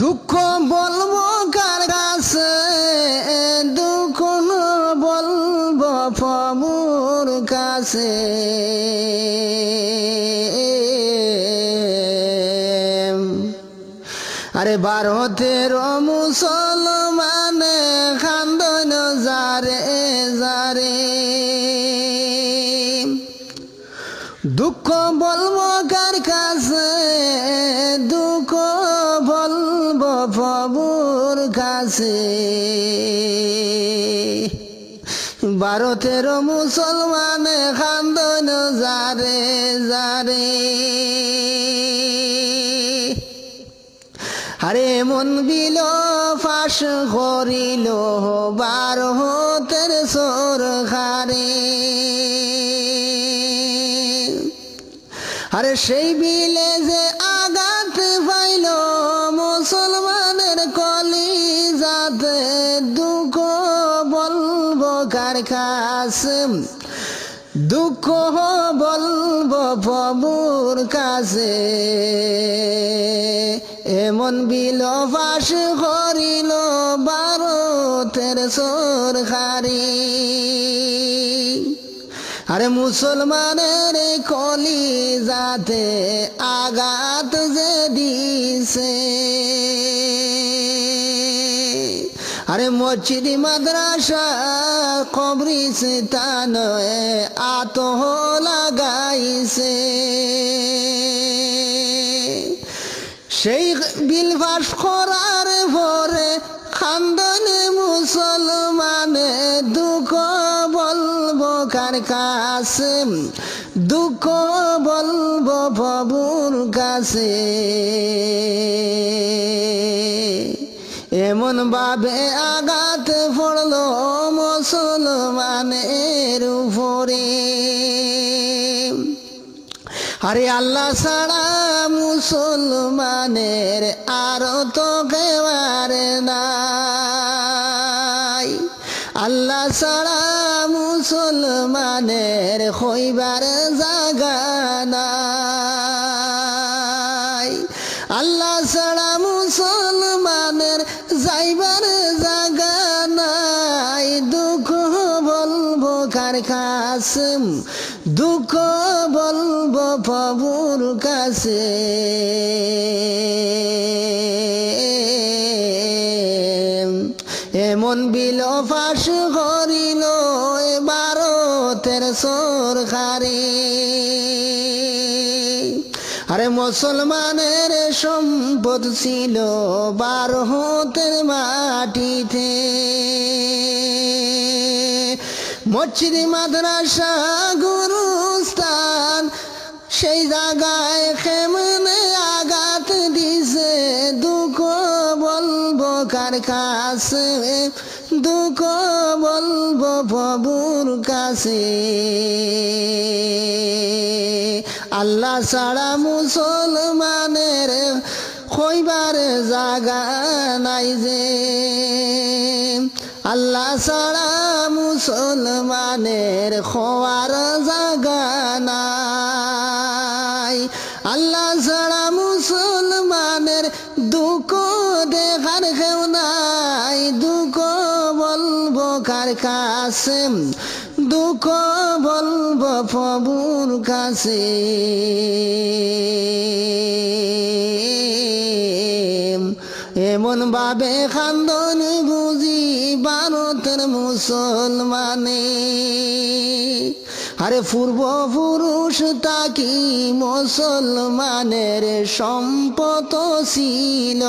দুঃখ বলব কার কাছে? দুঃখ বলব প্রভুর কাছে। আরে ভারতের মুসলমান খান্দন যারে যারে। দুঃখ বলব কার কাছে? দুঃখ প্রভুর কাছে ভারতের মুসলমান খান্দন যারে যারে। আরে মন বিল ফাঁস করিল ভারতের সোর খারে আরে সেই বিলে যে আঘাত পাইল মুসলমানের কার কাছে দুঃখ বলব প্রভুর কাছে। এমন বিল ফাঁস করিল ভারতের সরকারি। আরে মুসলমানের কলি যাতে আঘাত যে দিছে। আরে মসজিদ মাদ্রাসা কবরিস্তান আত লাগাইছে। সেই বিল পাস করার পরে খান্দন মুসলমানে দুঃখ বলব কার কাছে? দুঃখ বলব প্রভুর কাছে। এমন ভাবে আঘাত পড়ল মুসলমানের উপরে। আরে আল্লাহ ছাড়া মুসলমানের আরও তো কেবার নাই। আল্লাহ ছাড়া মুসলমানের হইবার জাগা নাই। আল্লাহ ছাড়া মুসলমানের কাছে দুঃখ বলব প্রভুর কাছে। এমন বিল ফাঁস করিল ভারতের সরকারি। আরে মুসলমানের সম্পদ ছিল ভারতের মাটিতে। মসজিদ মাদ্রাসা গুরুস্থান সেই জায়গায় কেমনে আঘাত দিছে? দুঃখ বলব কার কাছে? দুঃখ বলব প্রভুর কাছে। আল্লাহ ছাড়া মুসলমানের কইবার জাগা নাই যে। আল্লাহ ছাড়া মুসলমানের খোয়ার জাগা নাই। আল্লাহ ছাড়া মুসলমানের দুঃখ দেখার কেউ নাই। দুঃখ বলব কার কাছে? দুঃখ বলব প্রভুর কাছে। ভাবে খান্দন গুজি ভারতের মুসলমানে। আরে পূর্ব পুরুষ তাকি মুসলমানের সম্পত ছিল।